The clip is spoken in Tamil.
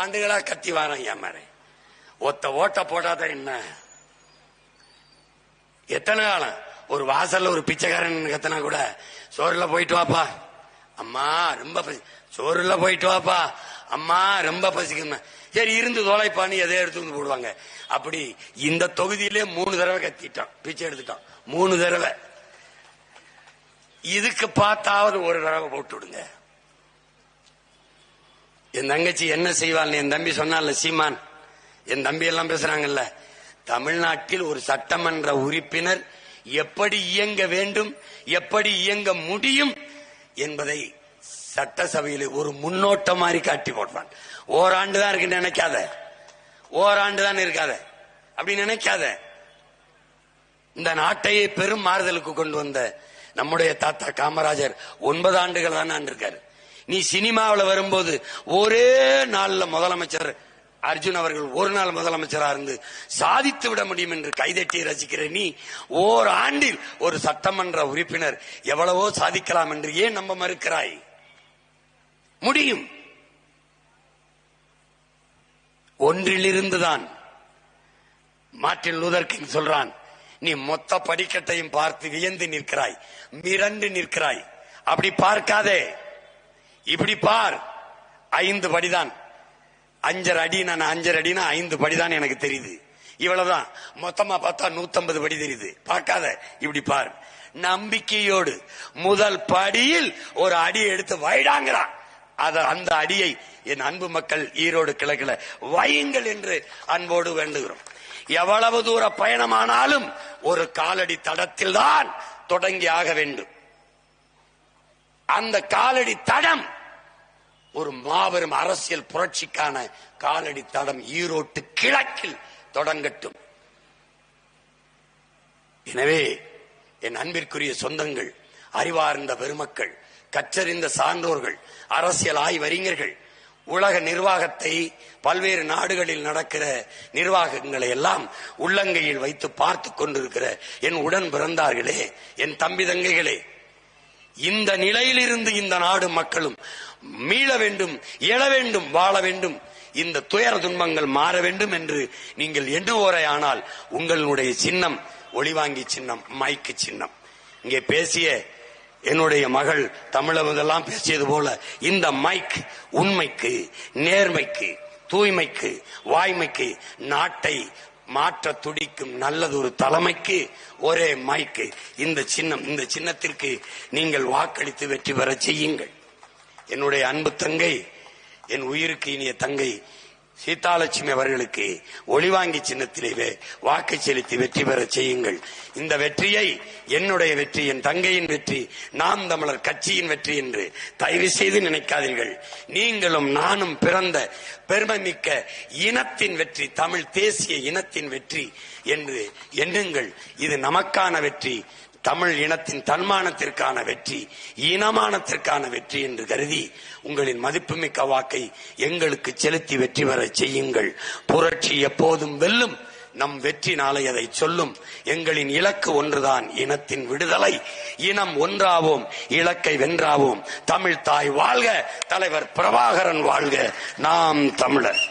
ஆண்டுகளா கத்தி வாரம் என் மேல. ஒத்த ஓட்ட போட்டாதான் என்ன? எத்தனை காலம் ஒரு வாசல்ல ஒரு பிச்சைக்காரன் கத்தனா கூட சோறுல போயிட்டு வாப்பா. அம்மா ரொம்ப பசி சோறுல போயிட்டு வாப்பா. அம்மா ரொம்ப பசிக்குமே சரி இருந்து தோலைப்பான்னு எதை எடுத்து வந்து போடுவாங்க. அப்படி இந்த தொகுதியிலே மூணு தடவை கத்திட்டோம் பிச்சை எடுத்துட்டோம் மூணு தடவை. இதுக்கு பார்த்தாவது ஒரு தடவை போட்டு விடுங்க. என் தங்கச்சி என்ன செய்வாள் என் தம்பி சொன்னால சீமான். என் தம்பி எல்லாம் பேசுறாங்கல்ல. தமிழ்நாட்டில் ஒரு சட்டமன்ற உறுப்பினர் எப்படி இயங்க வேண்டும் எப்படி இயங்க முடியும் என்பதை சட்டசபையில் ஒரு முன்னோட்ட மாதிரி காட்டி போடுவான். ஓராண்டு தான் இருக்கு நினைக்காத. ஓராண்டு தான் இருக்காத. அப்படி நினைக்காத. இந்த நாட்டையே பெரும் மாறுதலுக்கு கொண்டு வந்த நம்முடைய தாத்தா காமராஜர் ஒன்பது ஆண்டுகள் தான் ஆண்டு இருக்காரு. நீ சினிமாவில் வரும்போது ஒரே நாளில் முதலமைச்சர் அர்ஜுன் அவர்கள் ஒரு நாள் முதலமைச்சரா இருந்து சாதித்து விட முடியும் என்று கைதட்டி ரசிக்கிற நீ ஓர் ஆண்டில் ஒரு சட்டமன்ற உறுப்பினர் எவ்வளவோ சாதிக்கலாம் என்று ஏன் நம்ப மறுக்கிறாய்? முடியும். ஒன்றிலிருந்துதான் மார்டின் லூதர் கிங் சொல்றான் நீ மொத்த படிக்கட்டையும் பார்த்து வியந்து நிற்கிறாய் மிரண்டு நிற்கிறாய். அப்படி பார்க்காதே. இப்படி பார். ஐந்து படிதான். அஞ்சரை அடி நான் அஞ்சரை அடினா ஐந்து படிதான் எனக்கு தெரியுது. இவ்வளவுதான். மொத்தமா பார்த்தா நூத்தம்பது படி தெரியுது. பார்க்காத. இப்படி பார். நம்பிக்கையோடு முதல் படியில் ஒரு அடி எடுத்து வைடாங்கிறான். அத அந்த அடியை என் அன்பு மக்கள் ஈரோடு கிழக்குல வையுங்கள் என்று அன்போடு வேண்டுகிறோம். எவ்வளவு தூர பயணமானாலும் ஒரு காலடி தடத்தில் தான் தொடங்கி ஆக வேண்டும். அந்த காலடி தடம். ஒரு மாபெரும் அரசியல் புரட்சிக்கான காலடி தடம் ஈரோட்டு கிழக்கில் தொடங்கட்டும். எனவே என் அன்பிற்குரிய சொந்தங்கள் அறிவார்ந்த பெருமக்கள் கற்றறிந்த சான்றோர்கள் அரசியல் ஆய்வறிஞர்கள் உலக நிர்வாகத்தை பல்வேறு நாடுகளில் நடக்கிற நிர்வாகங்களை எல்லாம் உள்ளங்கையில் வைத்து பார்த்து கொண்டிருக்கிற என் உடன் பிறந்தார்களே என் தம்பி தங்கைகளே இந்த நிலையிலிருந்து இந்த நாடு மக்களும் மீள வேண்டும் எழ வேண்டும் வாழ வேண்டும். இந்த துயர துன்பங்கள் மாற வேண்டும் என்று நீங்கள் எண்ணுவோரே ஆனால் உங்களுடைய சின்னம் ஒளிவாங்கி சின்னம் மைக்கு சின்னம். இங்கே பேசிய என்னுடைய மகள் தமிழகமெல்லாம் பேசியது போல இந்த மைக் உண்மைக்கு நேர்மைக்கு தூய்மைக்கு வாய்மைக்கு நாட்டை மாற்ற துடிக்கும் நல்லது ஒரு தலைமைக்கு ஒரே மைக்கு இந்த சின்னம் இந்த சின்னத்திற்கு நீங்கள் வாக்களித்து வெற்றி பெற செய்யுங்கள். என்னுடைய அன்பு தங்கை என் உயிருக்கு இனிய தங்கை சீதாலட்சுமி அவர்களுக்கு ஒளிவாங்கி சின்னத்திலே வாக்கு செலுத்தி வெற்றி பெற செய்யுங்கள். இந்த வெற்றியை என்னுடைய வெற்றி என் தங்கையின் வெற்றி நாம் தமிழர் கட்சியின் வெற்றி என்று தயவு செய்து நினைக்காதீர்கள். நீங்களும் நானும் பிறந்த பெருமை மிக்க இனத்தின் வெற்றி தமிழ் தேசிய இனத்தின் வெற்றி என்று எண்ணுங்கள். இது நமக்கான வெற்றி. தமிழ் இனத்தின் தன்மானத்திற்கான வெற்றி இனமானத்திற்கான வெற்றி என்று கருதி உங்களின் மதிப்புமிக்க வாக்கை எங்களுக்கு செலுத்தி வெற்றி பெற செய்யுங்கள். புரட்சி எப்போதும் வெல்லும் நம் வெற்றி நாளை அதை சொல்லும். எங்களின் இலக்கு ஒன்றுதான் இனத்தின் விடுதலை. இனம் ஒன்றாவோம் இலக்கை வென்றாவோம். தமிழ் தாய் வாழ்க தலைவர் பிரபாகரன் வாழ்க. நாம் தமிழர்.